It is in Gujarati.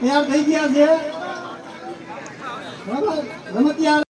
તૈયાર થઈ ગયા છે. બરાબર? રમતિયાળ